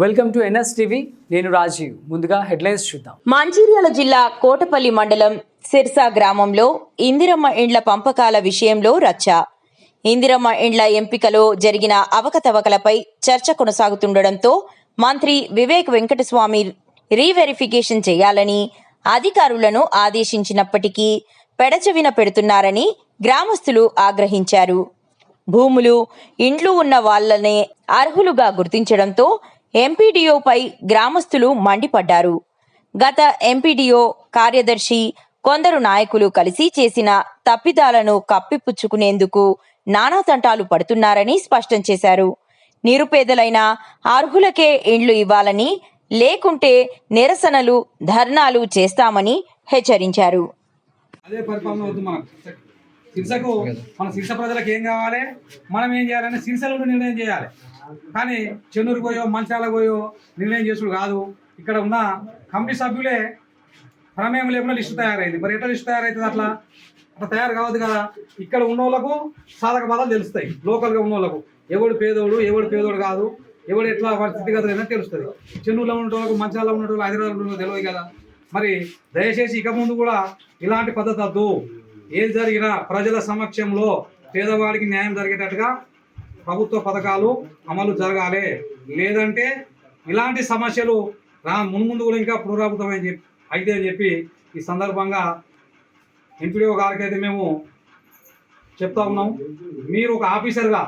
Welcome to NS TV నేను రాజీవ్. ముందుగా headlines చూద్దాం. మంచిర్యాల జిల్లా కోటపల్లి మండలం సిర్సా గ్రామంలో ఇందిరమ్మ ఇండ్ల పంపకాల విషయంలో రచ్చ. ఇందిరమ్మ ఇండ్ల ఎంపికలో జరిగిన అవకతవకలపై చర్చ కొనసాగుతుండటంతో మంత్రి వివేక్ వెంకటస్వామి రీవెరిఫికేషన్ చేయాలని అధికారులను ఆదేశించినప్పటికీ పెడచెవిన పెడుతున్నారని గ్రామస్తులు ఆగ్రహించారు. భూములు ఇండ్లు ఉన్న వాళ్ళనే అర్హులుగా గుర్తించడంతో ఎంపీడీఓపై గ్రామస్తులు మండిపడ్డారు. గత ఎంపీడీఓ కార్యదర్శి కొందరు నాయకులు కలిసి చేసిన తప్పిదాలను కప్పిపుచ్చుకునేందుకు నానా తంటాలు పడుతున్నారని స్పష్టం చేశారు. నిరుపేదలైన అర్హులకే ఇండ్లు ఇవ్వాలని లేకుంటే నిరసనలు ధర్నాలు చేస్తామని హెచ్చరించారు. అదే పరిపాలన వద్దు మన ప్రజలకు ఏం కావాలి? మనం ఏం చేయాలని సిరిసలు నిర్ణయం చేయాలి. కానీ చెన్నూరు పోయో మంచాల పోయో నిర్ణయం చేసుడు కాదు. ఇక్కడ ఉన్న కమిటీ సభ్యులే ప్రమేయం లేకుండా లిస్టు తయారైంది. మరి ఎట్లా లిస్టు తయారైతుంది అట్లా? అట్లా తయారు కావద్దు కదా. ఇక్కడ ఉన్న వాళ్ళకు సాధక బాధలు తెలుస్తాయి. లోకల్గా ఉన్న వాళ్ళకు ఎవడు పేదోడు ఎవడు పేదోడు కాదు. ఎవడు ఎట్లా పరిస్థితి స్థితిగతులు అనేది తెలుస్తుంది. చెన్నూరులో ఉన్న వాళ్ళకు మంచాలలో ఉన్న వాళ్ళు హైదరాబాద్లో ఉన్న తెలియదు కదా. మరి దయచేసి ఇక ముందు కూడా ఇలాంటి పద్ధతి వద్దు. ఏది జరిగినా ప్రజల సమక్షంలో పేదవాడికి న్యాయం జరిగేటట్టుగా ప్రభుత్వ పథకాలు అమలు జరగాలి. లేదంటే ఇలాంటి సమస్యలు రా మున్ముందు కూడా ఇంకా పునరావృతమని చెప్పి అయితే అని చెప్పి ఈ సందర్భంగా ఎంపీడీఓ గారికి అయితే మేము చెప్తా ఉన్నాం. మీరు ఒక ఆఫీసర్గా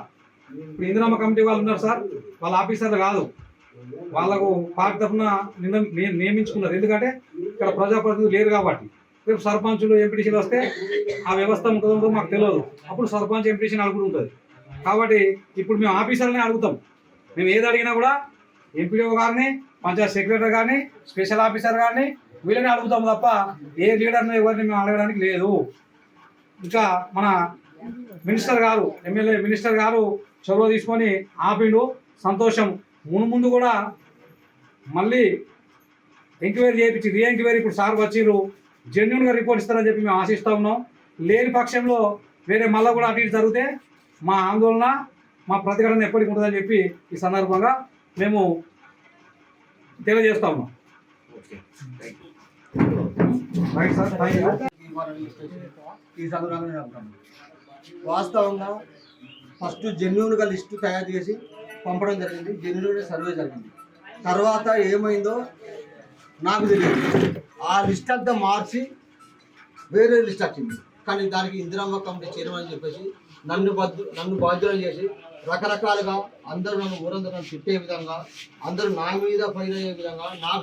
ఇప్పుడు ఇందిరమ్మ కమిటీ వాళ్ళు ఉన్నారు సార్ వాళ్ళ ఆఫీసర్లు కాదు. వాళ్ళకు పార్టీ తరఫున నిన్న నియమించుకున్నారు. ఎందుకంటే ఇక్కడ ప్రజాప్రతినిధులు లేరు కాబట్టి. రేపు సర్పంచులు ఎంపీటీసీలు వస్తే ఆ వ్యవస్థ ఉంటుందో మాకు తెలియదు. అప్పుడు సర్పంచ్ ఎంపీటీసీ నలుగురు ఉంటుంది. కాబట్టి ఇప్పుడు మేము ఆఫీసర్ని అడుగుతాం. మేము ఏది అడిగినా కూడా ఎంపీడీఓ గారిని పంచాయత్ సెక్రటరీ గారిని స్పెషల్ ఆఫీసర్ గారిని వీళ్ళని అడుగుతాం తప్ప ఏ లీడర్ని ఎవరిని మేము అడగడానికి లేదు. ఇంకా మన మినిస్టర్ గారు ఎమ్మెల్యే మినిస్టర్ గారు చొరవ తీసుకొని ఆపిండు. సంతోషం. మునుముందు కూడా మళ్ళీ ఎంక్వైరీ చేయించి రీ ఎంక్వైరీ ఇప్పుడు సార్ వచ్చిర్రు. జెన్యున్గా రిపోర్ట్ ఇస్తారని చెప్పి మేము ఆశిస్తా ఉన్నాం. లేని పక్షంలో వేరే మళ్ళీ కూడా అటు ఇటు జరిగితే మా ఆందోళన మా ప్రతిఘటన ఎప్పటికి ఉంటుందని చెప్పి ఈ సందర్భంగా మేము తెలియజేస్తా ఉన్నాం. ఈ సందర్భంగా చెప్తాను. వాస్తవంగా ఫస్ట్ జెన్యున్గా లిస్టు తయారు చేసి పంపడం జరిగింది. జెన్యున్గా సర్వే జరిగింది. తర్వాత ఏమైందో నాకు తెలియదు. ఆ లిస్ట్ అంతా మార్చి వేరే లిస్ట్ వచ్చింది. కానీ దానికి ఇందిరమ్మ కమిటీ చైర్మన్ అని చెప్పేసి నన్ను బద్దు నన్ను బాధ్యులను చేసి రకరకాలుగా అందరూ నన్ను ఊరందరూ నన్ను తిట్టే విధంగా అందరూ నా మీద పైన అయ్యే విధంగా నాకు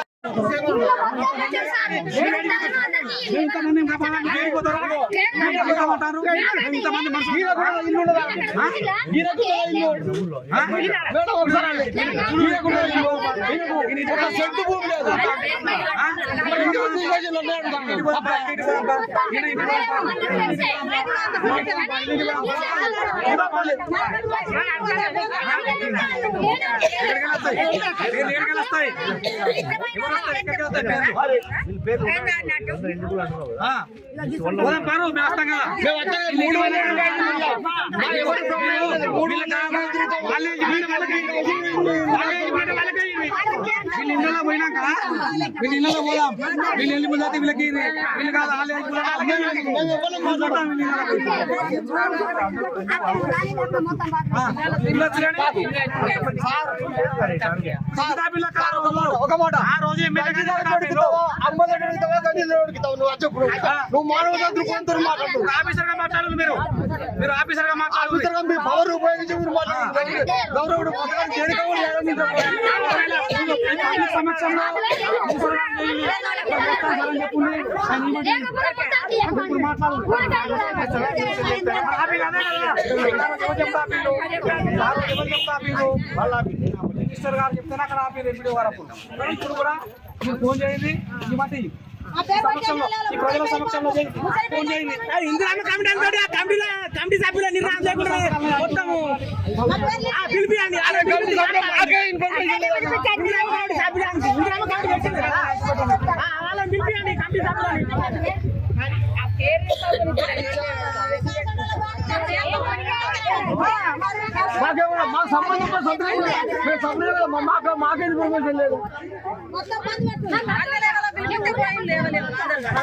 చెడ్డ పోదాం పారు మేము వస్తాం కదా మూడు వందల ఇరవై ఐదు మంది. మూడు వందల వీళ్ళు ఇళ్ళలో పోయినాక వీళ్ళు ఇళ్ళలో పోదాం వీళ్ళు వెళ్ళి ముందు వీళ్ళకి ఇది. వీళ్ళు కాదు వాళ్ళ యజమాని వాళ్ళకి. మాట్లాడతాం వీళ్ళు ఇళ్ళకి. ఆ, ఇల్లు వచ్చినాయని? సీతా పిల్ల కారు ఒక మాట ఆ రోజు ఎమ్మెల్యే గారు కాపీలు. నువ్వు మానవ దృక్పథంతో మాట్లాడు ఆఫీసర్గా మాట్లాడాలి మీరు మీరు ఆఫీసర్గా మాట్లాడాలి ఆఫీసర్ మీ పవర్ ఉపయోగించి మీరు మాట్లాడుతున్నారు గౌరవుడు పథకాన్ని దేనికో చేయడం సమక్షంలో. మినిస్టర్ గారు చెప్తేనే అక్కడ ఆపీలు ఎంపీడీ గారు అప్పుడు ఇప్పుడు కూడా ఫోన్ చేయండి ఈ మాట. సమక్షంలో ఈ ప్రజల సమక్షంలో చేయండి. అది ఇందిరామ కమిటీ అంతటి ఆ కమిటీలో కమిటీ సభ్యుల నిర్ణయం లేకుండా మొత్తము పిలిపియండి. అలా పిలిపి- ఇందిరామ కమిటీ పెట్టింది కదా. ఆ, వాళ్ళని పిలిపియండి కమిటీ సభ్యులని. మాకేమో మా సంబంధం సంతకం మేము సంబంధం మాకు మాకే ఇన్ఫర్మేషన్ లేదు. మొత్తం బంద్ పెట్టుకున్నాం.